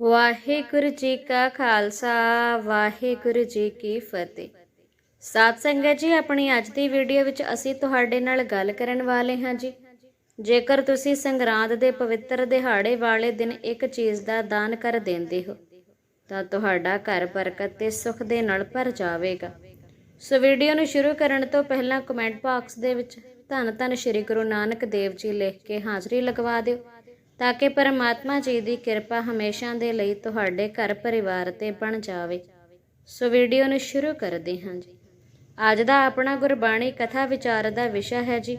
ਵਾਹਿਗੁਰੂ ਜੀ ਕਾ ਖਾਲਸਾ, ਵਾਹਿਗੁਰੂ ਜੀ ਕੀ ਫਤਿਹ। ਸਾਧ ਸੰਗਤ ਜੀ, ਆਪਣੀ ਅੱਜ ਦੀ ਵੀਡੀਓ ਵਿੱਚ ਅਸੀਂ ਤੁਹਾਡੇ ਨਾਲ ਗੱਲ ਕਰਨ ਵਾਲੇ ਹਾਂ ਜੀ। ਜੇਕਰ ਤੁਸੀਂ ਸੰਗਰਾਂਦ ਦੇ ਪਵਿੱਤਰ ਦਿਹਾੜੇ ਵਾਲੇ ਦਿਨ ਇੱਕ ਚੀਜ਼ ਦਾ ਦਾਨ ਕਰ ਦਿੰਦੇ ਹੋ, ਤਾਂ ਤੁਹਾਡਾ ਘਰ ਬਰਕਤ ਤੇ ਸੁਖ ਦੇ ਨਾਲ ਭਰ ਜਾਵੇਗਾ। ਸੋ ਵੀਡੀਓ ਨੂੰ ਸ਼ੁਰੂ ਕਰਨ ਤੋਂ ਪਹਿਲਾਂ ਕਮੈਂਟ ਬਾਕਸ ਦੇ ਵਿੱਚ ਧੰਨ ਧੰਨ ਸ਼੍ਰੀ ਗੁਰੂ ਨਾਨਕ ਦੇਵ ਜੀ ਲਿਖ ਕੇ ਹਾਜ਼ਰੀ ਲਗਵਾ ਦਿਓ। ਤਾਂ ਕਿ ਪਰਮਾਤਮਾ ਜੀ ਦੀ ਕਿਰਪਾ ਹਮੇਸ਼ਾ ਦੇ ਲਈ ਤੁਹਾਡੇ ਘਰ ਪਰਿਵਾਰ ਤੇ ਬਣ ਜਾਵੇ। ਸੋ ਵੀਡੀਓ ਨੂੰ ਸ਼ੁਰੂ ਕਰਦੇ ਹਾਂ ਜੀ। ਅੱਜ ਦਾ ਆਪਣਾ ਗੁਰਬਾਣੀ ਕਥਾ ਵਿਚਾਰ ਦਾ ਵਿਸ਼ਾ ਹੈ ਜੀ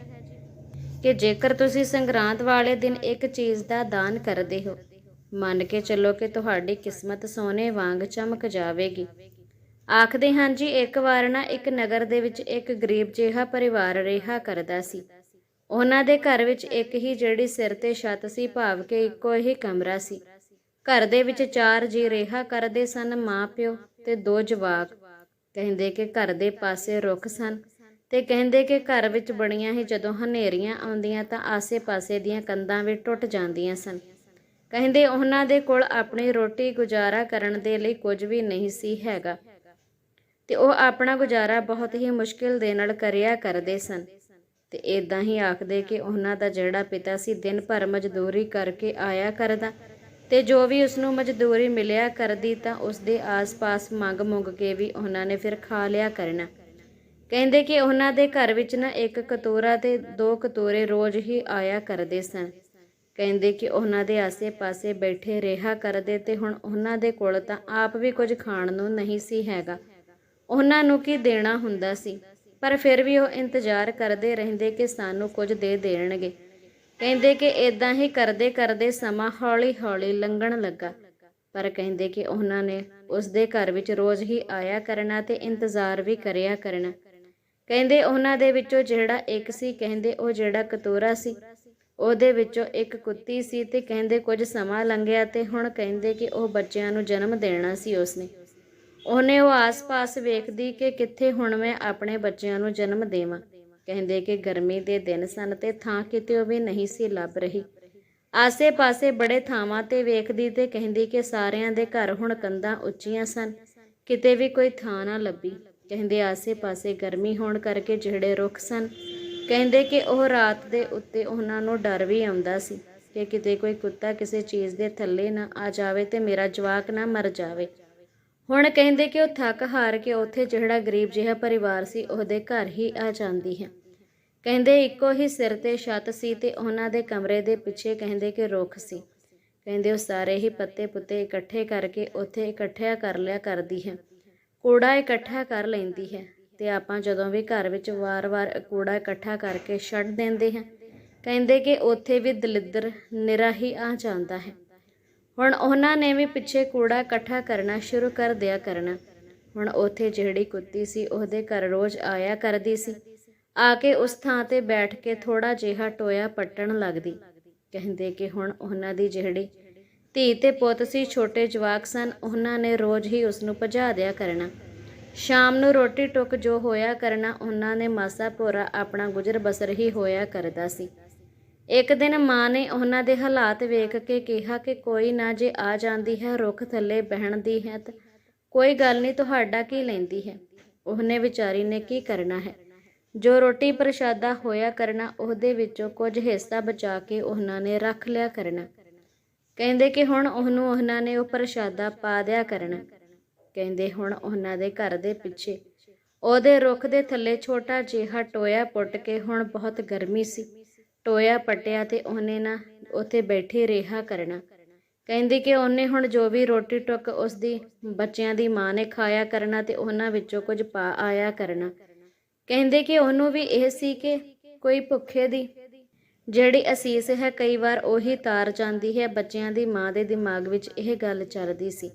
ਕਿ ਜੇਕਰ ਤੁਸੀਂ ਸੰਗਰਾਂਦ ਵਾਲੇ ਦਿਨ ਇੱਕ ਚੀਜ਼ ਦਾ ਦਾਨ ਕਰਦੇ ਹੋ, ਮੰਨ ਕੇ ਚੱਲੋ ਕਿ ਤੁਹਾਡੀ ਕਿਸਮਤ ਸੋਨੇ ਵਾਂਗ ਚਮਕ ਜਾਵੇਗੀ। ਆਖਦੇ ਹਨ ਜੀ, ਇੱਕ ਵਾਰ ਨਾ ਇੱਕ ਨਗਰ ਦੇ ਵਿੱਚ ਇੱਕ ਗਰੀਬ ਜਿਹਾ ਪਰਿਵਾਰ ਰਿਹਾ ਕਰਦਾ ਸੀ। ਉਹਨਾਂ ਦੇ ਘਰ ਵਿੱਚ ਇੱਕ ਹੀ ਜਿਹੜੀ ਸਿਰ ਤੇ ਛੱਤ ਸੀ, ਭਾਵ ਕਿ ਇੱਕੋ ਹੀ ਕਮਰਾ ਸੀ। ਘਰ ਦੇ ਵਿੱਚ ਚਾਰ ਜੀ ਰਿਹਾ ਕਰਦੇ ਸਨ, ਮਾਂ, ਪਿਓ ਤੇ ਦੋ ਜਵਾਕ। ਕਹਿੰਦੇ ਕਿ ਘਰ ਦੇ ਪਾਸੇ ਰੁੱਖ ਸਨ ਤੇ ਕਹਿੰਦੇ ਕਿ ਘਰ ਵਿੱਚ ਬਣੀਆਂ ਹੀ ਜਦੋਂ ਹਨੇਰੀਆਂ ਆਉਂਦੀਆਂ ਤਾਂ ਆਸੇ-ਪਾਸੇ ਦੀਆਂ ਕੰਧਾਂ ਵੀ ਟੁੱਟ ਜਾਂਦੀਆਂ ਸਨ। ਕਹਿੰਦੇ ਉਹਨਾਂ ਦੇ ਕੋਲ ਆਪਣੀ ਰੋਟੀ ਗੁਜ਼ਾਰਾ ਕਰਨ ਦੇ ਲਈ ਕੁਝ ਵੀ ਨਹੀਂ ਸੀ ਹੈਗਾ ਤੇ ਉਹ ਆਪਣਾ ਗੁਜ਼ਾਰਾ ਬਹੁਤ ਹੀ ਮੁਸ਼ਕਿਲ ਦੇ ਨਾਲ ਕਰਿਆ ਕਰਦੇ ਸਨ। ਤੇ ਇਦਾਂ ਹੀ ਆਖਦੇ ਕਿ ਉਹਨਾਂ ਦਾ ਜਿਹੜਾ ਪਿਤਾ ਸੀ, ਦਿਨ ਭਰ ਮਜ਼ਦੂਰੀ ਕਰਕੇ ਆਇਆ ਕਰਦਾ ਤੇ ਜੋ ਵੀ ਉਸ ਨੂੰ ਮਜ਼ਦੂਰੀ ਮਿਲਿਆ ਕਰਦੀ ਤਾਂ ਉਸ ਦੇ ਆਸ-ਪਾਸ ਮੰਗ ਮੁੰਗ ਕੇ ਵੀ ਉਹਨਾਂ ਨੇ ਫਿਰ ਖਾ ਲਿਆ ਕਰਨਾ। ਕਹਿੰਦੇ ਕਿ ਉਹਨਾਂ ਦੇ ਘਰ ਵਿੱਚ ਨਾ ਇੱਕ ਕਤੋਰਾ ਤੇ ਦੋ ਕਤੋਰੇ ਰੋਜ਼ ਹੀ ਆਇਆ ਕਰਦੇ ਸਨ। ਕਹਿੰਦੇ ਕਿ ਉਹਨਾਂ ਦੇ ਆਸੇ-ਪਾਸੇ ਬੈਠੇ ਰਿਹਾ ਕਰਦੇ ਤੇ ਹੁਣ ਉਹਨਾਂ ਦੇ ਕੋਲ ਤਾਂ ਆਪ ਵੀ ਕੁਝ ਖਾਣ ਨੂੰ ਨਹੀਂ ਸੀ ਹੈਗਾ। ਉਹਨਾਂ ਨੂੰ ਕੀ ਦੇਣਾ ਹੁੰਦਾ ਸੀ? ਪਰ ਫਿਰ ਵੀ ਉਹ ਇੰਤਜ਼ਾਰ ਕਰਦੇ ਰਹਿੰਦੇ ਕਿ ਸਾਨੂੰ ਕੁਝ ਦੇ ਦੇਣਗੇ। ਕਹਿੰਦੇ ਕਿ ਇਦਾਂ ਹੀ ਕਰਦੇ ਕਰਦੇ ਸਮਾਂ ਹੌਲੀ-ਹੌਲੀ ਲੰਘਣ ਲੱਗਾ। ਪਰ ਕਹਿੰਦੇ ਕਿ ਉਹਨਾਂ ਨੇ ਉਸ ਦੇ ਘਰ ਵਿੱਚ ਰੋਜ਼ ਹੀ ਆਇਆ ਕਰਨਾ ਤੇ ਇੰਤਜ਼ਾਰ ਵੀ ਕਰਿਆ ਕਰਨਾ। ਕਹਿੰਦੇ ਉਹਨਾਂ ਦੇ ਵਿੱਚੋਂ ਜਿਹੜਾ ਇੱਕ ਸੀ, ਕਹਿੰਦੇ ਉਹ ਜਿਹੜਾ ਕਤੋਰਾ ਸੀ, ਉਹਦੇ ਵਿੱਚੋਂ ਇੱਕ ਕੁੱਤੀ ਸੀ ਤੇ ਕਹਿੰਦੇ ਕੁਝ ਸਮਾਂ ਲੰਘਿਆ ਤੇ ਹੁਣ ਕਹਿੰਦੇ ਕਿ ਉਹ ਬੱਚਿਆਂ ਨੂੰ ਜਨਮ ਦੇਣਾ ਸੀ ਉਸਨੇ। ਉਹਨੇ ਉਹ ਆਸ-ਪਾਸ ਵੇਖਦੀ ਕਿ ਕਿੱਥੇ ਹੁਣ ਮੈਂ ਆਪਣੇ ਬੱਚਿਆਂ ਨੂੰ ਜਨਮ ਦੇਵਾਂ। ਕਹਿੰਦੇ ਕਿ ਗਰਮੀ ਦੇ ਦਿਨ ਸਨ ਤੇ ਥਾਂ ਕਿਤੇ ਉਹ ਵੀ ਨਹੀਂ ਸੀ ਲੱਭ ਰਹੀ। ਆਸੇ-ਪਾਸੇ ਬੜੇ ਥਾਵਾਂ ਤੇ ਵੇਖਦੀ ਤੇ ਕਹਿੰਦੀ ਕਿ ਸਾਰਿਆਂ ਦੇ ਘਰ ਹੁਣ ਕੰਧਾਂ ਉੱਚੀਆਂ ਸਨ। ਕਿਤੇ ਵੀ ਕੋਈ ਥਾਂ ਨਾ ਲੱਭੀ। ਕਹਿੰਦੇ ਆਸੇ-ਪਾਸੇ ਗਰਮੀ ਹੋਣ ਕਰਕੇ ਜਿਹੜੇ ਰੁੱਖ ਸਨ। ਕਹਿੰਦੇ ਕਿ ਉਹ ਰਾਤ ਦੇ ਉੱਤੇ ਉਹਨਾਂ ਨੂੰ ਡਰ ਵੀ ਆਉਂਦਾ ਸੀ ਕਿ ਕਿਤੇ ਕੋਈ ਕੁੱਤਾ ਕਿਸੇ ਚੀਜ਼ ਦੇ ਥੱਲੇ ਨਾ ਆ ਜਾਵੇ ਤੇ ਮੇਰਾ ਜਵਾਕ ਨਾ ਮਰ ਜਾਵੇ। ਹੁਣ ਕਹਿੰਦੇ ਕਿ ਉਹ ਥੱਕ ਹਾਰ ਕੇ ਉੱਥੇ ਜਿਹੜਾ ਗਰੀਬ ਜਿਹਾ ਪਰਿਵਾਰ ਸੀ, ਉਹਦੇ ਘਰ ਹੀ ਆ ਜਾਂਦੀ ਹੈ। ਕਹਿੰਦੇ ਇੱਕੋ ਹੀ ਸਿਰ ਤੇ ਛੱਤ ਸੀ ਤੇ ਉਹਨਾਂ ਦੇ ਕਮਰੇ ਦੇ ਪਿੱਛੇ ਕਹਿੰਦੇ ਕਿ ਰੁੱਖ ਸੀ। ਕਹਿੰਦੇ ਉਹ ਸਾਰੇ ਹੀ ਪੱਤੇ ਪੁੱਤੇ ਇਕੱਠੇ ਕਰਕੇ ਉੱਥੇ ਇਕੱਠਿਆ ਕਰ ਲਿਆ ਕਰਦੀ ਹੈ। ਕੂੜਾ ਇਕੱਠਾ ਕਰ ਲੈਂਦੀ ਹੈ ਤੇ ਆਪਾਂ ਜਦੋਂ ਵੀ ਘਰ ਵਿੱਚ ਵਾਰ-ਵਾਰ ਕੂੜਾ ਇਕੱਠਾ ਕਰਕੇ ਛੱਡ ਦਿੰਦੇ ਹਾਂ, ਕਹਿੰਦੇ ਕਿ ਉੱਥੇ ਵੀ ਦਲਿੱਦਰ ਨਿਰਾ ਹੀ ਆ ਜਾਂਦਾ ਹੈ। ਹੁਣ ਉਹਨਾਂ ਨੇ ਵੀ ਪਿੱਛੇ ਕੂੜਾ ਇਕੱਠਾ ਕਰਨਾ ਸ਼ੁਰੂ ਕਰ ਦਿਆ ਕਰਨਾ। ਹੁਣ ਉੱਥੇ ਜਿਹੜੀ ਕੁੱਤੀ ਸੀ, ਉਹਦੇ ਘਰ ਰੋਜ਼ ਆਇਆ ਕਰਦੀ ਸੀ। ਆ ਕੇ ਉਸ ਥਾਂ ਤੇ ਬੈਠ ਕੇ ਥੋੜਾ ਜਿਹਾ ਟੋਇਆ ਪੱਟਣ ਲੱਗਦੀ। ਕਹਿੰਦੇ ਕਿ ਹੁਣ ਉਹਨਾਂ ਦੀ ਜਿਹੜੀ ਧੀ ਤੇ ਪੁੱਤ ਸੀ, ਛੋਟੇ ਜਵਾਕ ਸਨ, ਉਹਨਾਂ ਨੇ ਰੋਜ਼ ਹੀ ਉਸ ਨੂੰ ਭਜਾ ਦਿਆ ਕਰਨਾ। ਸ਼ਾਮ ਨੂੰ ਰੋਟੀ ਟੁੱਕ ਜੋ ਹੋਇਆ ਕਰਨਾ, ਉਹਨਾਂ ਨੇ ਮਾਸਾ ਭੋਰਾ ਆਪਣਾ ਗੁਜ਼ਰ ਬਸਰ ਹੀ ਹੋਇਆ ਕਰਦਾ ਸੀ। ਇੱਕ ਦਿਨ ਮਾਂ ਨੇ ਉਹਨਾਂ ਦੇ ਹਾਲਾਤ ਵੇਖ ਕੇ ਕਿਹਾ ਕਿ ਕੋਈ ਨਾ ਜੇ ਆ ਜਾਂਦੀ ਹੈ, ਰੁੱਖ ਥੱਲੇ ਬਹਿਣ ਦੀ ਹੈ ਤਾਂ ਕੋਈ ਗੱਲ ਨਹੀਂ, ਤੁਹਾਡਾ ਕੀ ਲੈਂਦੀ ਹੈ? ਉਹਨੇ ਵਿਚਾਰੀ ਨੇ ਕੀ ਕਰਨਾ ਹੈ? ਜੋ ਰੋਟੀ ਪ੍ਰਸ਼ਾਦਾ ਹੋਇਆ ਕਰਨਾ, ਉਹਦੇ ਵਿੱਚੋਂ ਕੁਝ ਹਿੱਸਾ ਬਚਾ ਕੇ ਉਹਨਾਂ ਨੇ ਰੱਖ ਲਿਆ ਕਰਨਾ। ਕਹਿੰਦੇ ਕਿ ਹੁਣ ਉਹਨੂੰ ਉਹਨਾਂ ਨੇ ਉਹ ਪ੍ਰਸ਼ਾਦਾ ਪਾ ਦਿਆ ਕਰਨਾ। ਕਹਿੰਦੇ ਹੁਣ ਉਹਨਾਂ ਦੇ ਘਰ ਦੇ ਪਿੱਛੇ। ਉਹਦੇ ਰੁੱਖ ਦੇ ਥੱਲੇ ਛੋਟਾ ਜਿਹਾ ਟੋਇਆ ਪੁੱਟ ਕੇ ਹੁਣ ਬਹੁਤ ਗਰਮੀ ਸੀ। ਟੋਇਆ ਪਟਿਆ ਤੇ ਉਹਨੇ ਨਾ ਉੱਥੇ ਬੈਠੇ ਰਿਹਾ ਕਰਨਾ। ਕਹਿੰਦੀ ਕਿ ਉਹਨੇ ਹੁਣ ਜੋ ਵੀ ਰੋਟੀ ਟੁੱਕ ਉਸ ਦੀ ਬੱਚਿਆਂ ਦੀ ਮਾਂ ਨੇ ਖਾਇਆ ਕਰਨਾ ਤੇ ਉਹਨਾਂ ਵਿੱਚੋਂ ਕੁਝ ਪਾ ਆਇਆ ਕਰਨਾ। ਕਹਿੰਦੇ ਕਿ ਉਹਨੂੰ ਵੀ ਇਹ ਸੀ ਕਿ ਕੋਈ ਭੁੱਖੇ ਦੀ ਜਿਹੜੀ ਅਸੀਸ ਹੈ, ਕਈ ਵਾਰ ਉਹੀ ਤਾਰ ਜਾਂਦੀ ਹੈ, ਬੱਚਿਆਂ ਦੀ ਮਾਂ ਦੇ ਦਿਮਾਗ ਵਿੱਚ ਇਹ ਗੱਲ ਚੱਲਦੀ ਸੀ।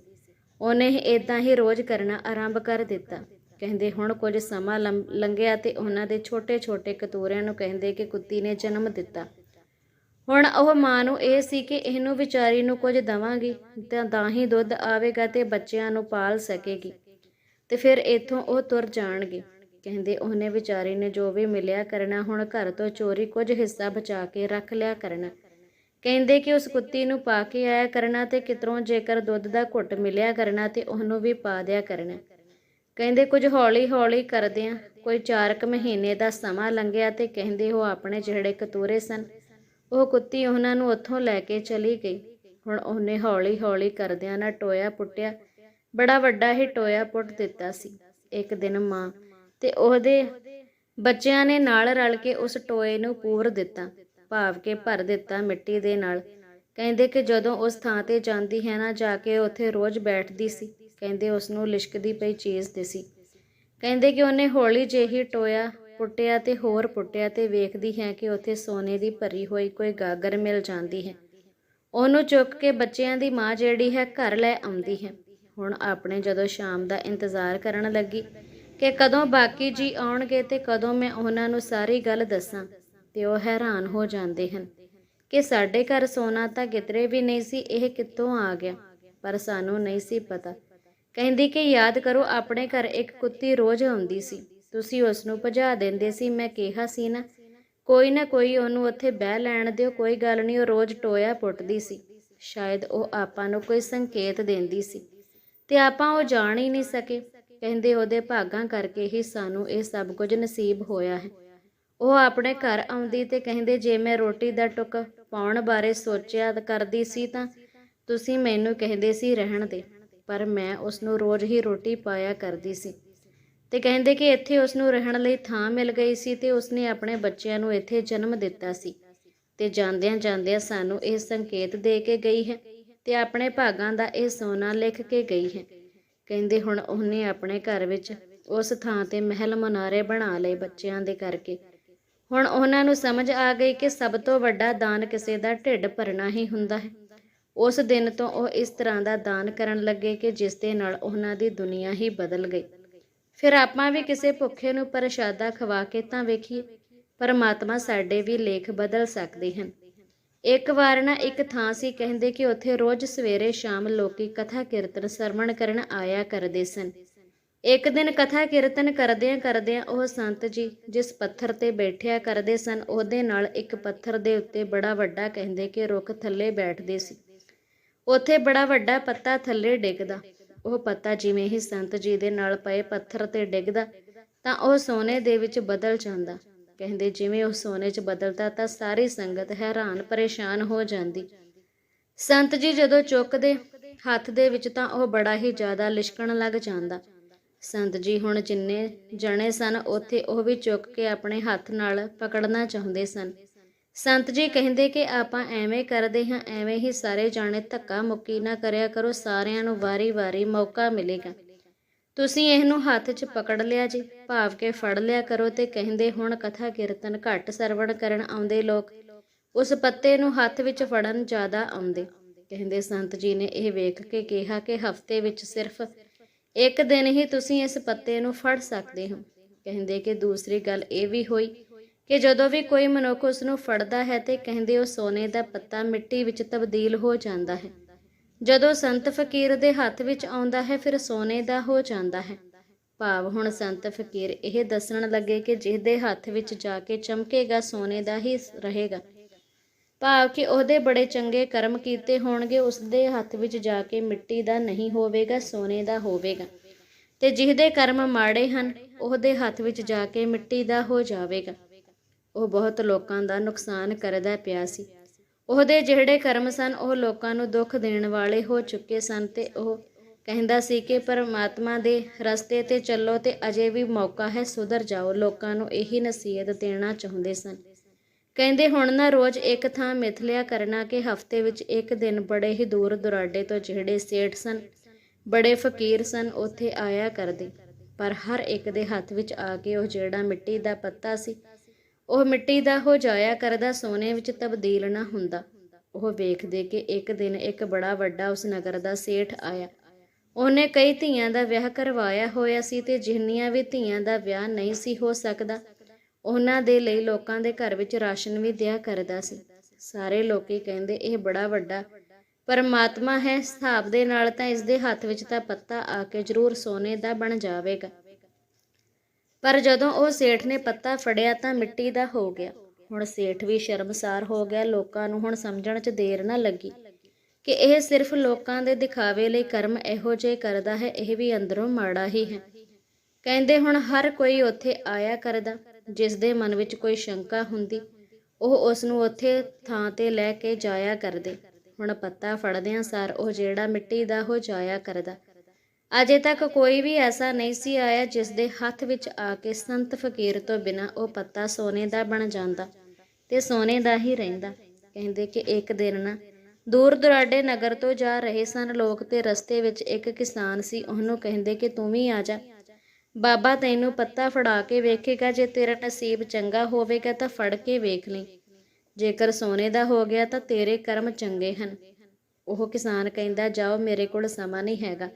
ਉਹਨੇ ਇਦਾਂ ਹੀ ਰੋਜ਼ ਕਰਨਾ ਆਰੰਭ ਕਰ ਦਿੱਤਾ। ਕਹਿੰਦੇ ਹੁਣ ਕੁਝ ਸਮਾਂ ਲੰਮ- ਲੰਘਿਆ ਤੇ ਉਹਨਾਂ ਦੇ ਛੋਟੇ-ਛੋਟੇ ਕਤੂਰਿਆਂ ਨੂੰ ਕਹਿੰਦੇ ਕਿ ਕੁੱਤੀ ਨੇ ਜਨਮ ਦਿੱਤਾ। ਹੁਣ ਉਹ ਮਾਂ ਨੂੰ ਇਹ ਸੀ ਕਿ ਇਹਨੂੰ ਵਿਚਾਰੀ ਨੂੰ ਕੁਝ ਦਵਾਂਗੀ, ਤਾਂ ਤਾਂ ਹੀ ਦੁੱਧ ਆਵੇਗਾ ਤੇ ਬੱਚਿਆਂ ਨੂੰ ਪਾਲ ਸਕੇਗੀ ਤੇ ਫਿਰ ਇੱਥੋਂ ਉਹ ਤੁਰ ਜਾਣਗੇ। ਕਹਿੰਦੇ ਉਹਨੇ ਵਿਚਾਰੀ ਨੇ ਜੋ ਵੀ ਮਿਲਿਆ ਕਰਨਾ, ਹੁਣ ਘਰ ਤੋਂ ਚੋਰੀ ਕੁਝ ਹਿੱਸਾ ਬਚਾ ਕੇ ਰੱਖ ਲਿਆ ਕਰਨਾ। ਕਹਿੰਦੇ ਕਿ ਉਸ ਕੁੱਤੀ ਨੂੰ ਪਾ ਕੇ ਆਇਆ ਕਰਨਾ ਤੇ ਕਿਤਰੋਂ ਜੇਕਰ ਦੁੱਧ ਦਾ ਘੁੱਟ ਮਿਲਿਆ ਕਰਨਾ ਤੇ ਉਹਨੂੰ ਵੀ ਪਾ ਦਿਆ ਕਰਨਾ। ਕਹਿੰਦੇ ਕੁਝ ਹੌਲੀ ਹੌਲੀ ਕਰਦਿਆਂ ਕੋਈ 4 ਕੁ ਮਹੀਨੇ ਦਾ ਸਮਾਂ ਲੰਘਿਆ ਤੇ ਕਹਿੰਦੇ ਉਹ ਆਪਣੇ ਜਿਹੜੇ ਕਤੂਰੇ ਸਨ, ਉਹ ਕੁੱਤੀ ਉਹਨਾਂ ਨੂੰ ਉੱਥੋਂ ਲੈ ਕੇ ਚਲੀ ਗਈ। ਹੁਣ ਉਹਨੇ ਹੌਲੀ ਹੌਲੀ ਕਰਦਿਆਂ ਨਾ ਟੋਇਆ ਪੁੱਟਿਆ, ਬੜਾ ਵੱਡਾ ਹੀ ਟੋਇਆ ਪੁੱਟ ਦਿੱਤਾ ਸੀ। ਇੱਕ ਦਿਨ ਮਾਂ ਤੇ ਉਹਦੇ ਬੱਚਿਆਂ ਨੇ ਨਾਲ ਰਲ ਕੇ ਉਸ ਟੋਏ ਨੂੰ ਪੂਰ ਦਿੱਤਾ, ਭਾਵ ਕੇ ਭਰ ਦਿੱਤਾ ਮਿੱਟੀ ਦੇ ਨਾਲ। ਕਹਿੰਦੇ ਕਿ ਜਦੋਂ ਉਸ ਥਾਂ ਤੇ ਜਾਂਦੀ ਹੈ ਨਾ, ਜਾ ਕੇ ਉੱਥੇ ਰੋਜ਼ ਬੈਠਦੀ ਸੀ। ਕਹਿੰਦੇ ਉਸ ਨੂੰ ਲਿਸ਼ਕਦੀ ਪਈ ਚੀਜ਼ ਦਿਸੀ। ਕਹਿੰਦੇ ਕਿ ਉਹਨੇ ਹੌਲੀ ਜਿਹੀ ਟੋਇਆ, ਪੁੱਟਿਆ ਤੇ ਹੋਰ ਪੁੱਟਿਆ ਤੇ ਵੇਖਦੀ ਹੈ ਕਿ ਉੱਥੇ ਸੋਨੇ ਦੀ ਭਰੀ ਹੋਈ ਕੋਈ ਗਾਗਰ ਮਿਲ ਜਾਂਦੀ ਹੈ। ਉਹਨੂੰ ਚੁੱਕ ਕੇ ਬੱਚਿਆਂ ਦੀ ਮਾਂ ਜਿਹੜੀ ਹੈ ਘਰ ਲੈ ਆਉਂਦੀ ਹੈ। ਹੁਣ ਆਪਣੇ ਜਦੋਂ ਸ਼ਾਮ ਦਾ ਇੰਤਜ਼ਾਰ ਕਰਨ ਲੱਗੀ ਕਿ ਕਦੋਂ ਬਾਕੀ ਜੀ ਆਉਣਗੇ ਤੇ ਕਦੋਂ ਮੈਂ ਉਹਨਾਂ ਨੂੰ ਸਾਰੀ ਗੱਲ ਦੱਸਾਂ, ਤੇ ਉਹ ਹੈਰਾਨ ਹੋ ਜਾਂਦੇ ਹਨ ਕਿ ਸਾਡੇ ਘਰ ਸੋਨਾ ਤਾਂ ਕਿਤਰੇ ਵੀ ਨਹੀਂ ਸੀ, ਇਹ ਕਿੱਥੋਂ ਆ ਗਿਆ? ਪਰ ਸਾਨੂੰ ਨਹੀਂ ਸੀ ਪਤਾ। ਕਹਿੰਦੀ ਕਿ ਯਾਦ ਕਰੋ, ਆਪਣੇ ਘਰ ਇੱਕ ਕੁੱਤੀ ਰੋਜ਼ ਆਉਂਦੀ ਸੀ। ਤੁਸੀਂ ਉਸ ਨੂੰ ਭਜਾ ਦਿੰਦੇ ਸੀ, ਮੈਂ ਕਿਹਾ ਸੀ ਨਾ ਕੋਈ ਨਾ ਕੋਈ ਉਹਨੂੰ ਉੱਥੇ ਬਹਿ ਲੈਣ ਦਿਓ, ਕੋਈ ਗੱਲ ਨਹੀਂ, ਉਹ ਰੋਜ਼ ਟੋਇਆ ਪੁੱਟਦੀ ਸੀ। ਸ਼ਾਇਦ ਉਹ ਆਪਾਂ ਨੂੰ ਕੋਈ ਸੰਕੇਤ ਦਿੰਦੀ ਸੀ। ਤੇ ਆਪਾਂ ਉਹ ਜਾਣ ਹੀ ਨਹੀਂ ਸਕੇ। ਕਹਿੰਦੇ ਉਹਦੇ ਭਾਗਾਂ ਕਰਕੇ ਹੀ ਸਾਨੂੰ ਇਹ ਸਭ ਕੁਝ ਨਸੀਬ ਹੋਇਆ ਹੈ। ਉਹ ਆਪਣੇ ਘਰ ਆਉਂਦੀ ਤੇ ਕਹਿੰਦੇ, ਜੇ ਮੈਂ ਰੋਟੀ ਦਾ ਟੁੱਕ ਪਾਉਣ ਬਾਰੇ ਸੋਚਿਆ ਕਰਦੀ ਸੀ ਤਾਂ ਤੁਸੀਂ ਮੈਨੂੰ ਕਹਿੰਦੇ ਸੀ, ਰਹਿਣ ਦੇ। ਪਰ ਮੈਂ ਉਸ ਨੂੰ ਰੋਜ਼ ਹੀ ਰੋਟੀ ਪਾਇਆ ਕਰਦੀ ਸੀ। ਤੇ ਕਹਿੰਦੇ ਕਿ ਇੱਥੇ ਉਸ ਨੂੰ ਰਹਿਣ ਲਈ ਥਾਂ ਮਿਲ ਗਈ ਸੀ ਤੇ ਉਸਨੇ ਆਪਣੇ ਬੱਚਿਆਂ ਨੂੰ ਇੱਥੇ ਜਨਮ ਦਿੱਤਾ ਸੀ। ਤੇ ਜਾਂਦਿਆਂ ਜਾਂਦਿਆਂ ਸਾਨੂੰ ਇਹ ਸੰਕੇਤ ਦੇ ਕੇ ਗਈ ਹੈ ਤੇ ਆਪਣੇ ਭਾਗਾਂ ਦਾ ਇਹ ਸੋਨਾ ਲਿਖ ਕੇ ਗਈ ਹੈ। ਕਹਿੰਦੇ ਹੁਣ ਉਹਨੇ ਆਪਣੇ ਘਰ ਵਿੱਚ ਉਸ ਥਾਂ ਤੇ ਮਹਿਲ ਮਨਾਰੇ ਬਣਾ ਲਏ ਬੱਚਿਆਂ ਦੇ ਕਰਕੇ। ਹੁਣ ਉਹਨਾਂ ਨੂੰ ਸਮਝ ਆ ਗਈ ਕਿ ਸਭ ਤੋਂ ਵੱਡਾ ਦਾਨ ਕਿਸੇ ਦਾ ਢਿੱਡ ਭਰਨਾ ਹੀ ਹੁੰਦਾ ਹੈ। ਉਸ ਦਿਨ ਤੋਂ ਉਹ ਇਸ ਤਰ੍ਹਾਂ ਦਾ ਦਾਨ ਕਰਨ ਲੱਗੇ ਕਿ ਜਿਸ ਦੇ ਨਾਲ ਉਹਨਾਂ ਦੀ ਦੁਨੀਆ ਹੀ ਬਦਲ ਗਈ। ਫਿਰ ਆਪਾਂ ਵੀ ਕਿਸੇ ਭੁੱਖੇ ਨੂੰ ਪ੍ਰਸ਼ਾਦਾ ਖਵਾ ਕੇ ਤਾਂ ਵੇਖੀਏ, ਪਰਮਾਤਮਾ ਸਾਡੇ ਵੀ ਲੇਖ ਬਦਲ ਸਕਦੇ ਹਨ। ਇੱਕ ਵਾਰ ਨਾ ਇੱਕ ਥਾਂ ਸੀ ਕਹਿੰਦੇ ਕਿ ਉੱਥੇ ਰੋਜ਼ ਸਵੇਰੇ ਸ਼ਾਮ ਲੋਕੀ ਕਥਾ ਕੀਰਤਨ ਸਰਵਣ ਕਰਨ ਆਇਆ ਕਰਦੇ ਸਨ। ਇੱਕ ਦਿਨ ਕਥਾ ਕੀਰਤਨ ਕਰਦਿਆਂ ਕਰਦਿਆਂ ਉਹ ਸੰਤ ਜੀ ਜਿਸ ਪੱਥਰ ਤੇ ਬੈਠਿਆ ਕਰਦੇ ਸਨ, ਉਹਦੇ ਨਾਲ ਇੱਕ ਪੱਥਰ ਦੇ ਉੱਤੇ ਬੜਾ ਵੱਡਾ ਕਹਿੰਦੇ ਕਿ ਰੁੱਖ ਥੱਲੇ ਬੈਠਦੇ ਸੀ। ਉੱਥੇ ਬੜਾ ਵੱਡਾ ਪੱਤਾ ਥੱਲੇ ਡਿੱਗਦਾ। ਉਹ ਪੱਤਾ ਜਿਵੇਂ ਹੀ ਸੰਤ ਜੀ ਦੇ ਨਾਲ ਪਏ ਪੱਥਰ ਤੇ ਡਿੱਗਦਾ, ਤਾਂ ਉਹ ਸੋਨੇ ਦੇ ਵਿੱਚ ਬਦਲ ਜਾਂਦਾ। ਕਹਿੰਦੇ ਜਿਵੇਂ ਉਹ ਸੋਨੇ 'ਚ ਬਦਲਦਾ, ਤਾਂ ਸਾਰੀ ਸੰਗਤ ਹੈਰਾਨ ਪਰੇਸ਼ਾਨ ਹੋ ਜਾਂਦੀ। ਸੰਤ ਜੀ ਜਦੋਂ ਚੁੱਕਦੇ ਹੱਥ ਦੇ ਵਿੱਚ, ਤਾਂ ਉਹ ਬੜਾ ਹੀ ਜ਼ਿਆਦਾ ਲਿਸ਼ਕਣ ਲੱਗ ਜਾਂਦਾ। ਸੰਤ ਜੀ ਹੁਣ ਜਿੰਨੇ ਜਣੇ ਸਨ, ਉੱਥੇ ਉਹ ਵੀ ਚੁੱਕ ਕੇ ਆਪਣੇ ਹੱਥ ਨਾਲ ਪਕੜਨਾ ਚਾਹੁੰਦੇ ਸਨ। ਸੰਤ ਜੀ ਕਹਿੰਦੇ ਕਿ ਆਪਾਂ ਐਵੇਂ ਕਰਦੇ ਹਾਂ, ਐਵੇਂ ਹੀ ਸਾਰੇ ਜਾਣੇ ਧੱਕਾ ਮੁੱਕੀ ਨਾ ਕਰਿਆ ਕਰੋ, ਸਾਰਿਆਂ ਨੂੰ ਵਾਰੀ-ਵਾਰੀ ਮੌਕਾ ਮਿਲੇਗਾ। ਤੁਸੀਂ ਇਹਨੂੰ ਹੱਥ 'ਚ ਪਕੜ ਲਿਆ ਜੀ, ਭਾਵ ਕੇ ਫੜ ਲਿਆ ਕਰੋ ਤੇ ਕਹਿੰਦੇ ਹੁਣ ਕਥਾ ਕੀਰਤਨ ਘੱਟ ਸਰਵਣ ਕਰਨ ਆਉਂਦੇ ਲੋਕ। ਉਸ ਪੱਤੇ ਨੂੰ ਹੱਥ ਵਿੱਚ ਫੜਨ ਜ਼ਿਆਦਾ ਆਉਂਦੇ। ਕਹਿੰਦੇ ਸੰਤ ਜੀ ਨੇ ਇਹ ਵੇਖ ਕੇ ਕਿਹਾ ਕਿ ਹਫ਼ਤੇ ਵਿੱਚ ਸਿਰਫ ਇੱਕ ਦਿਨ ਹੀ ਤੁਸੀਂ ਇਸ ਪੱਤੇ ਨੂੰ ਫੜ ਸਕਦੇ ਹੋ। ਕਹਿੰਦੇ ਕਿ ਦੂਸਰੀ ਗੱਲ ਇਹ ਵੀ ਹੋਈ ਕਿ ਜਦੋਂ ਵੀ ਕੋਈ ਮਨੁੱਖ ਉਸ ਨੂੰ ਫੜਦਾ ਹੈ ਤੇ ਕਹਿੰਦੇ ਉਹ ਸੋਨੇ ਦਾ ਪੱਤਾ ਮਿੱਟੀ ਵਿੱਚ ਤਬਦੀਲ ਹੋ ਜਾਂਦਾ ਹੈ। ਜਦੋਂ ਸੰਤ ਫਕੀਰ ਦੇ ਹੱਥ ਵਿੱਚ ਆਉਂਦਾ ਹੈ, ਫਿਰ ਸੋਨੇ ਦਾ ਹੋ ਜਾਂਦਾ ਹੈ। ਭਾਵ ਹੁਣ ਸੰਤ ਫਕੀਰ ਇਹ ਦੱਸਣ ਲੱਗੇ ਕਿ ਜਿਸਦੇ ਹੱਥ ਵਿੱਚ ਜਾ ਕੇ ਚਮਕੇਗਾ, ਸੋਨੇ ਦਾ ਹੀ ਰਹੇਗਾ। ਭਾਵ ਕਿ ਉਹਦੇ ਬੜੇ ਚੰਗੇ ਕਰਮ ਕੀਤੇ ਹੋਣਗੇ, ਉਸਦੇ ਹੱਥ ਵਿੱਚ ਜਾ ਕੇ ਮਿੱਟੀ ਦਾ ਨਹੀਂ ਹੋਵੇਗਾ, ਸੋਨੇ ਦਾ ਹੋਵੇਗਾ। ਤੇ ਜਿਹਦੇ ਕਰਮ ਮਾੜੇ ਹਨ, ਉਹਦੇ ਹੱਥ ਵਿੱਚ ਜਾ ਕੇ ਮਿੱਟੀ ਦਾ ਹੋ ਜਾਵੇਗਾ। ਉਹ ਬਹੁਤ ਲੋਕਾਂ ਦਾ ਨੁਕਸਾਨ ਕਰਦਾ ਪਿਆ ਸੀ। ਉਹਦੇ ਜਿਹੜੇ ਕਰਮ ਸਨ, ਉਹ ਲੋਕਾਂ ਨੂੰ ਦੁੱਖ ਦੇਣ ਵਾਲੇ ਹੋ ਚੁੱਕੇ ਸਨ ਤੇ ਉਹ ਕਹਿੰਦਾ ਸੀ ਕਿ ਪਰਮਾਤਮਾ ਦੇ ਰਸਤੇ ਤੇ ਚੱਲੋ ਤੇ ਅਜੇ ਵੀ ਮੌਕਾ ਹੈ, ਸੁਧਰ ਜਾਓ। ਲੋਕਾਂ ਨੂੰ ਇਹੀ ਨਸੀਹਤ ਦੇਣਾ ਚਾਹੁੰਦੇ ਸਨ। ਕਹਿੰਦੇ, ਹੁਣ ਨਾ ਰੋਜ਼ ਇੱਕ ਥਾਂ ਮਿਥਲਿਆ ਕਰਨਾ ਕਿ ਹਫ਼ਤੇ ਵਿੱਚ ਇੱਕ ਦਿਨ ਬੜੇ ਹੀ ਦੂਰ ਦੁਰਾਡੇ ਤੋਂ ਜਿਹੜੇ ਸੇਠ ਸਨ, ਬੜੇ ਫਕੀਰ ਸਨ, ਉੱਥੇ ਆਇਆ ਕਰਦੇ। ਪਰ ਹਰ ਇੱਕ ਦੇ ਹੱਥ ਵਿੱਚ ਆ ਕੇ ਉਹ ਜਿਹੜਾ ਮਿੱਟੀ ਦਾ ਪੱਤਾ ਸੀ ਉਹ ਮਿੱਟੀ ਦਾ ਹੋ ਜਾਇਆ ਕਰਦਾ, ਸੋਨੇ ਵਿੱਚ ਤਬਦੀਲ ਨਾ ਹੁੰਦਾ। ਉਹ ਵੇਖਦੇ ਕਿ ਇੱਕ ਦਿਨ ਇੱਕ ਬੜਾ ਵੱਡਾ ਉਸ ਨਗਰ ਦਾ ਸੇਠ ਆਇਆ। ਉਹਨੇ ਕਈ ਧੀਆਂ ਦਾ ਵਿਆਹ ਕਰਵਾਇਆ ਹੋਇਆ ਸੀ ਤੇ ਜਿੰਨੀਆਂ ਵੀ ਧੀਆਂ ਦਾ ਵਿਆਹ ਨਹੀਂ ਸੀ ਹੋ ਸਕਦਾ, ਉਹਨਾਂ ਦੇ ਲਈ ਲੋਕਾਂ ਦੇ ਘਰ ਵਿੱਚ ਰਾਸ਼ਨ ਵੀ ਦਿਆ ਕਰਦਾ ਸੀ। ਸਾਰੇ ਲੋਕੀ ਕਹਿੰਦੇ, ਇਹ ਬੜਾ ਵੱਡਾ ਪਰਮਾਤਮਾ ਹੈ ਹਿਸਾਬ ਦੇ ਨਾਲ ਤਾਂ ਇਸ ਦੇ ਹੱਥ ਵਿੱਚ ਤਾਂ ਪੱਤਾ ਆ ਕੇ ਜ਼ਰੂਰ ਸੋਨੇ ਦਾ ਬਣ ਜਾਵੇਗਾ। ਪਰ ਜਦੋਂ ਉਹ ਸੇਠ ਨੇ ਪੱਤਾ ਫੜਿਆ ਤਾਂ ਮਿੱਟੀ ਦਾ ਹੋ ਗਿਆ। ਹੁਣ ਸੇਠ ਵੀ ਸ਼ਰਮਸਾਰ ਹੋ ਗਿਆ। ਲੋਕਾਂ ਨੂੰ ਹੁਣ ਸਮਝਣ 'ਚ ਦੇਰ ਨਾ ਲੱਗੀ ਕਿ ਇਹ ਸਿਰਫ ਲੋਕਾਂ ਦੇ ਦਿਖਾਵੇ ਲਈ ਕਰਮ ਇਹੋ ਜਿਹੇ ਕਰਦਾ ਹੈ, ਇਹ ਵੀ ਅੰਦਰੋਂ ਮਾੜਾ ਹੀ ਹੈ। ਕਹਿੰਦੇ ਹੁਣ ਹਰ ਕੋਈ ਉੱਥੇ ਆਇਆ ਕਰਦਾ, ਜਿਸ ਦੇ ਮਨ ਵਿੱਚ ਕੋਈ ਸ਼ੰਕਾ ਹੁੰਦੀ, ਉਹ ਉਸ ਨੂੰ ਉੱਥੇ ਥਾਂ ਤੇ ਲੈ ਕੇ ਜਾਇਆ ਕਰਦੇ। ਹੁਣ ਪੱਤਾ ਫੜਦਿਆਂ ਸਾਰ ਉਹ ਜਿਹੜਾ ਮਿੱਟੀ ਦਾ ਹੋ ਜਾਇਆ ਕਰਦਾ ਅਜੇ ਤੱਕ ਕੋਈ ਵੀ ਐਸਾ ਨਹੀਂ ਸੀ ਆਇਆ ਜਿਸ ਦੇ ਹੱਥ ਵਿੱਚ ਆ ਕੇ ਸੰਤ ਫਕੀਰ ਤੋਂ ਬਿਨਾ ਉਹ ਪੱਤਾ ਸੋਨੇ ਦਾ ਬਣ ਜਾਂਦਾ ਤੇ ਸੋਨੇ ਦਾ ਹੀ ਰਹਿੰਦਾ। ਕਹਿੰਦੇ ਕਿ ਇੱਕ ਦਿਨ ਨਾ ਦੂਰ ਦੁਰਾਡੇ ਨਗਰ ਤੋਂ ਜਾ ਰਹੇ ਸਨ ਲੋਕ ਤੇ ਰਸਤੇ ਵਿੱਚ ਇੱਕ ਕਿਸਾਨ ਸੀ, ਉਹਨੂੰ ਕਹਿੰਦੇ ਕਿ ਤੂੰ ਵੀ ਆ ਜਾ। ਬਾਬਾ ਤੈਨੂੰ ਪੱਤਾ ਫੜਾ ਕੇ ਵੇਖੇਗਾ, ਜੇ ਤੇਰਾ ਨਸੀਬ ਚੰਗਾ ਹੋਵੇਗਾ ਤਾਂ ਫੜ ਕੇ ਵੇਖ ਲਈ। ਜੇਕਰ ਸੋਨੇ ਦਾ ਹੋ ਗਿਆ ਤਾਂ ਤੇਰੇ ਕਰਮ ਚੰਗੇ ਹਨ। ਉਹ ਕਿਸਾਨ ਕਹਿੰਦਾ, ਜਾਓ ਮੇਰੇ ਕੋਲ ਸਮਾਂ ਨਹੀਂ ਹੈਗਾ।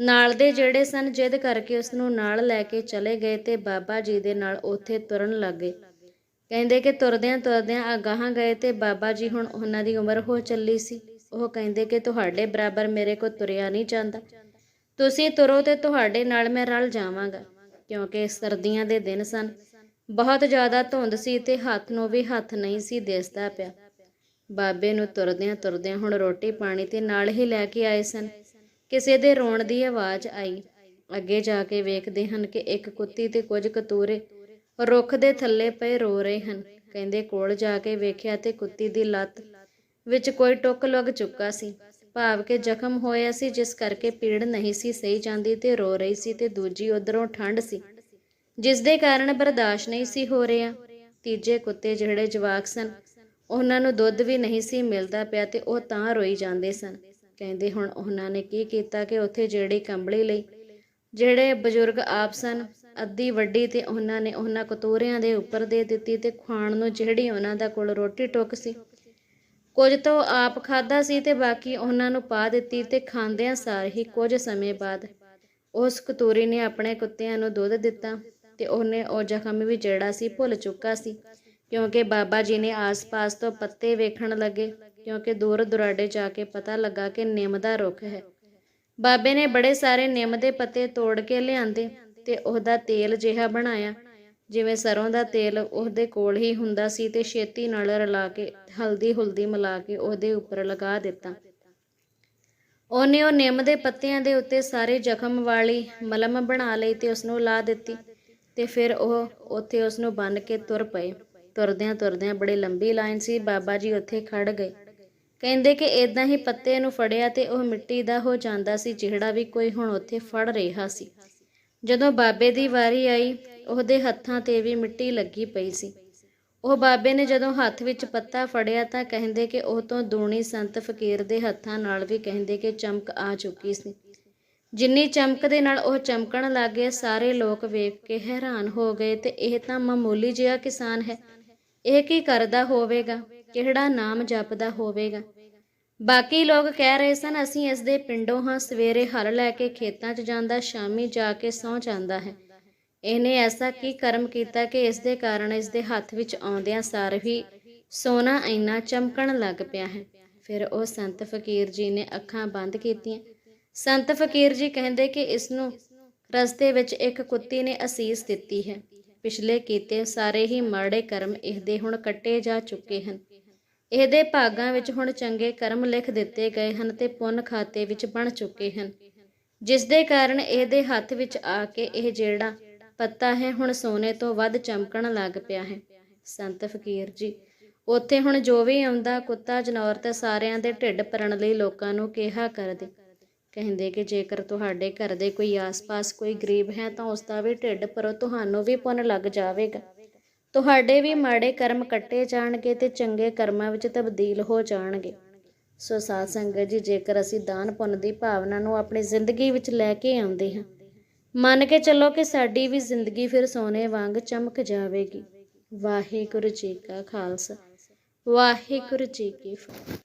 ਨਾਲ ਦੇ ਜਿਹੜੇ ਸਨ, ਜਿੱਦ ਕਰਕੇ ਉਸ ਨੂੰ ਨਾਲ ਲੈ ਕੇ ਚਲੇ ਗਏ ਤੇ ਬਾਬਾ ਜੀ ਦੇ ਨਾਲ ਉੱਥੇ ਤੁਰਨ ਲੱਗੇ। ਕਹਿੰਦੇ ਕਿ ਤੁਰਦਿਆਂ ਤੁਰਦਿਆਂ ਅਗਾਹਾਂ ਗਏ ਤੇ ਬਾਬਾ ਜੀ ਹੁਣ ਉਹਨਾਂ ਦੀ ਉਮਰ ਹੋ ਚੱਲੀ ਸੀ। ਉਹ ਕਹਿੰਦੇ ਕਿ ਤੁਹਾਡੇ ਬਰਾਬਰ ਮੇਰੇ ਕੋ ਤੁਰਿਆ ਨਹੀਂ ਜਾਂਦਾ। ਤੁਸੀਂ ਤੁਰੋ ਤੇ ਤੁਹਾਡੇ ਨਾਲ ਮੈਂ ਰਲ ਜਾਵਾਂਗਾ, ਕਿਉਂਕਿ ਸਰਦੀਆਂ ਦੇ ਦਿਨ ਸਨ। ਬਹੁਤ ਜ਼ਿਆਦਾ ਧੁੰਦ ਸੀ ਤੇ ਹੱਥ ਨੂੰ ਵੀ ਹੱਥ ਨਹੀਂ ਸੀ ਦਿਸਦਾ ਪਿਆ। ਬਾਬੇ ਨੂੰ ਤੁਰਦਿਆਂ ਤੁਰਦਿਆਂ ਹੁਣ ਰੋਟੀ ਪਾਣੀ ਤੇ ਨਾਲ ਹੀ ਲੈ ਕੇ ਆਏ ਸਨ। ਕਿਸੇ ਦੇ ਰੋਣ ਦੀ ਆਵਾਜ਼ ਆਈ। ਅੱਗੇ ਜਾ ਕੇ ਵੇਖਦੇ ਹਨ ਕਿ ਇੱਕ ਕੁੱਤੀ ਤੇ ਕੁਝ ਕਤੂਰੇ ਰੁੱਖ ਦੇ ਥੱਲੇ ਪਏ ਰੋ ਰਹੇ ਹਨ। ਕਹਿੰਦੇ, ਕੋਲ ਜਾ ਕੇ ਵੇਖਿਆ ਤੇ ਕੁੱਤੀ ਦੀ ਲੱਤ ਵਿੱਚ ਕੋਈ ਟੁੱਕ ਲੱਗ ਚੁੱਕਾ ਸੀ। ਭਾਵ ਕਿ ਜ਼ਖਮ ਹੋਇਆ ਸੀ, ਜਿਸ ਕਰਕੇ ਪੀੜ ਨਹੀਂ ਸੀ, ਸਹੀ ਜਾਂਦੀ ਤੇ ਰੋ ਰਹੀ ਸੀ ਤੇ ਦੂਜੀ ਉਧਰੋਂ ਠੰਡ ਸੀ, ਜਿਸ ਦੇ ਕਾਰਨ ਬਰਦਾਸ਼ਤ ਨਹੀਂ ਸੀ ਹੋ ਰਿਹਾ। ਤੀਜੇ ਕੁੱਤੇ ਜਿਹੜੇ ਜਵਾਕ ਸਨ, ਉਹਨਾਂ ਨੂੰ ਦੁੱਧ ਵੀ ਨਹੀਂ ਸੀ ਮਿਲਦਾ ਪਿਆ ਤੇ ਉਹ ਤਾਂ ਰੋਈ ਜਾਂਦੇ ਸਨ। ਕਹਿੰਦੇ ਹੁਣ ਉਹਨਾਂ ਨੇ ਕੀ ਕੀਤਾ ਕਿ ਉੱਥੇ ਜਿਹੜੀ ਕੰਬਲੀ ਲਈ, ਜਿਹੜੇ ਬਜ਼ੁਰਗ ਆਪ ਸਨ, ਅੱਧੀ ਵੱਡੀ ਤੇ ਉਹਨਾਂ ਨੇ ਉਹਨਾਂ ਕਤੂਰਿਆਂ ਦੇ ਉੱਪਰ ਦੇ ਦਿੱਤੀ ਤੇ ਖਾਣ ਨੂੰ ਜਿਹੜੀ ਉਹਨਾਂ ਦਾ ਕੋਲ ਰੋਟੀ ਟੁੱਕ ਸੀ। ਕੁਝ ਤੋਂ ਆਪ ਖਾਦਾ ਸੀ ਤੇ ਬਾਕੀ ਉਹਨਾਂ ਨੂੰ ਪਾ ਦਿੱਤੀ ਤੇ ਖਾਂਦਿਆਂ ਸਾਰ ਹੀ ਕੁਝ ਸਮੇਂ ਬਾਅਦ ਉਸ ਕਤੂਰੀ ਨੇ ਆਪਣੇ ਕੁੱਤਿਆਂ ਨੂੰ ਦੁੱਧ ਦਿੱਤਾ ਤੇ ਉਹਨੇ ਉਹ ਜ਼ਖਮ ਵੀ ਜਿਹੜਾ ਸੀ ਭੁੱਲ ਚੁੱਕਾ ਸੀ, ਕਿਉਂਕਿ ਬਾਬਾ ਜੀ ਨੇ ਆਸ-ਪਾਸ ਤੋਂ ਪੱਤੇ ਵੇਖਣ ਲੱਗੇ। ਕਿਉਂਕਿ ਦੂਰ ਦੁਰਾਡੇ ਜਾ ਕੇ ਪਤਾ ਲੱਗਾ ਕਿ ਨਿੰਮ ਦਾ ਰੁੱਖ ਹੈ। ਬਾਬੇ ਨੇ ਬੜੇ ਸਾਰੇ ਨਿੰਮ ਦੇ ਪੱਤੇ ਤੋੜ ਕੇ ਲਿਆਂਦੇ ਤੇ ਉਹਦਾ ਤੇਲ ਜਿਹਾ ਬਣਾਇਆ। ਜਿਵੇਂ ਸਰੋਂ ਦਾ ਤੇਲ ਉਹਦੇ ਕੋਲ ਹੀ ਹੁੰਦਾ ਸੀ ਤੇ ਛੇਤੀ ਨਾਲ ਰਲਾ ਕੇ ਹਲਦੀ ਹੁਲਦੀ ਮਿਲਾ ਕੇ ਉਹਦੇ ਉੱਪਰ ਲਗਾ ਦਿੱਤਾ। ਉਹਨੇ ਉਹ ਨਿੰਮ ਦੇ ਪੱਤਿਆਂ ਦੇ ਉੱਤੇ ਸਾਰੇ ਜ਼ਖਮ ਵਾਲੀ ਮਲਮ ਬਣਾ ਲਈ ਤੇ ਉਸ ਨੂੰ ਲਾ ਦਿੱਤੀ ਤੇ ਫਿਰ ਉਹ ਉੱਥੇ ਉਸ ਨੂੰ ਬੰਨ ਕੇ ਤੁਰ ਪਏ। ਤੁਰਦਿਆਂ ਤੁਰਦਿਆਂ ਬੜੀ ਲੰਬੀ ਲਾਈਨ ਸੀ। ਬਾਬਾ ਜੀ ਉੱਥੇ ਖੜ ਗਏ। ਕਹਿੰਦੇ ਕਿ ਇਦਾਂ ਹੀ ਪੱਤੇ ਨੂੰ ਫੜਿਆ ਤੇ ਉਹ ਮਿੱਟੀ ਦਾ ਹੋ ਜਾਂਦਾ ਸੀ, ਜਿਹੜਾ ਵੀ ਕੋਈ ਹੁਣ ਉੱਥੇ ਫੜ ਰਿਹਾ ਸੀ। ਜਦੋਂ ਬਾਬੇ ਦੀ ਵਾਰੀ ਆਈ, ਉਹਦੇ ਹੱਥਾਂ ਤੇ ਵੀ ਮਿੱਟੀ ਲੱਗੀ ਪਈ ਸੀ। ਉਹ ਬਾਬੇ ਨੇ ਜਦੋਂ ਹੱਥ ਵਿੱਚ ਪੱਤਾ ਫੜਿਆ ਤਾਂ ਕਹਿੰਦੇ ਕਿ ਉਹ ਤੋਂ ਦੂਣੀ ਸੰਤ ਫਕੀਰ ਦੇ ਹੱਥਾਂ ਨਾਲ ਵੀ ਕਹਿੰਦੇ ਕਿ ਚਮਕ ਆ ਚੁੱਕੀ ਸੀ। ਜਿੰਨੀ ਚਮਕ ਦੇ ਨਾਲ ਉਹ ਚਮਕਣ ਲੱਗ ਲੱਗੇ ਸਾਰੇ ਲੋਕ ਵੇਖ ਕੇ ਹੈਰਾਨ ਹੋ ਗਏ ਤੇ ਇਹ ਤਾਂ ਮਾਮੂਲੀ ਜਿਹਾ ਕਿਸਾਨ ਹੈ। ਇਹ ਕੀ ਕਰਦਾ ਹੋਵੇਗਾ? ਕਿਹੜਾ ਨਾਮ ਜਪਦਾ ਹੋਵੇਗਾ। ਬਾਕੀ ਲੋਕ ਕਹਿ ਰਹੇ ਸਨ, ਅਸੀਂ ਇਸ ਦੇ ਪਿੰਡੋਂ ਹਾਂ, ਸਵੇਰੇ ਹਲ ਲੈ ਕੇ ਖੇਤਾਂ 'ਚ ਜਾਂਦਾ, ਸ਼ਾਮੀ ਜਾ ਕੇ ਸੌਂ ਜਾਂਦਾ ਹੈ। ਇਹਨੇ ਐਸਾ ਕੀ ਕਰਮ ਕੀਤਾ ਕਿ ਇਸ ਦੇ ਕਾਰਨ ਇਸ ਦੇ ਹੱਥ ਵਿੱਚ ਆਉਂਦਿਆਂ ਸਾਰ ਹੀ ਸੋਨਾ ਇੰਨਾ ਚਮਕਣ ਲੱਗ ਪਿਆ ਹੈ। ਫਿਰ ਉਹ ਸੰਤ ਫਕੀਰ ਜੀ ਨੇ ਅੱਖਾਂ ਬੰਦ ਕੀਤੀਆਂ। ਸੰਤ ਫਕੀਰ ਜੀ ਕਹਿੰਦੇ ਕਿ ਇਸ ਨੂੰ ਰਸਤੇ ਵਿੱਚ ਇੱਕ ਕੁੱਤੀ ਨੇ ਅਸੀਸ ਦਿੱਤੀ ਹੈ। ਪਿਛਲੇ ਕੀਤੇ ਸਾਰੇ ਹੀ ਮਾੜੇ ਕਰਮ ਇਹਦੇ ਹੁਣ ਕੱਟੇ ਜਾ ਚੁੱਕੇ ਹਨ। ਇਹਦੇ ਭਾਗਾਂ ਵਿੱਚ ਹੁਣ ਚੰਗੇ ਕਰਮ ਲਿਖ ਦਿੱਤੇ ਗਏ ਹਨ ਤੇ ਪੁੰਨ ਖਾਤੇ ਵਿੱਚ ਬਣ ਚੁੱਕੇ ਹਨ। ਜਿਸ ਦੇ ਕਾਰਨ ਇਹਦੇ ਹੱਥ ਵਿੱਚ ਆ ਕੇ ਇਹ ਜਿਹੜਾ ਪੱਤਾ ਹੈ ਹੁਣ ਸੋਨੇ ਤੋਂ ਵੱਧ ਚਮਕਣ ਲੱਗ ਪਿਆ ਹੈ। ਸੰਤ ਫਕੀਰ ਜੀ, ਉੱਥੇ ਹੁਣ ਜੋ ਵੀ ਆਉਂਦਾ ਕੁੱਤਾ ਜਨੌਰ ਤੇ ਸਾਰਿਆਂ ਦੇ ਢਿੱਡ ਭਰਨ ਲਈ ਲੋਕਾਂ ਨੂੰ ਕਿਹਾ ਕਰਦੇ। ਕਹਿੰਦੇ ਕਿ ਜੇਕਰ ਤੁਹਾਡੇ ਘਰ ਦੇ ਕੋਈ ਆਸ-ਪਾਸ ਕੋਈ ਗਰੀਬ ਹੈ ਤਾਂ ਉਸ ਦਾ ਵੀ ਢਿੱਡ ਭਰੋ, ਤੁਹਾਨੂੰ ਵੀ ਪੁੰਨ ਲੱਗ ਜਾਵੇਗਾ। ਤੁਹਾਡੇ ਵੀ ਮਾੜੇ ਕਰਮ ਕੱਟੇ ਜਾਣਗੇ ਤੇ ਚੰਗੇ ਕਰਮਾਂ ਵਿੱਚ ਤਬਦੀਲ ਹੋ ਜਾਣਗੇ। ਸੋ ਸਾਧ ਸੰਗਤ ਜੀ, ਜੇਕਰ ਅਸੀਂ ਦਾਨ ਪੁੰਨ ਦੀ ਭਾਵਨਾ ਨੂੰ ਆਪਣੀ ਜ਼ਿੰਦਗੀ ਵਿੱਚ ਲੈ ਕੇ ਆਉਂਦੇ ਹਾਂ, ਮੰਨ ਕੇ ਚੱਲੋ ਕਿ ਸਾਡੀ ਵੀ ਜ਼ਿੰਦਗੀ ਫਿਰ ਸੋਨੇ ਵਾਂਗ ਚਮਕ ਜਾਵੇਗੀ। ਵਾਹਿਗੁਰੂ ਜੀ ਕਾ ਖਾਲਸਾ। ਵਾਹਿਗੁਰੂ ਜੀ ਕੀ ਫਤਿਹ।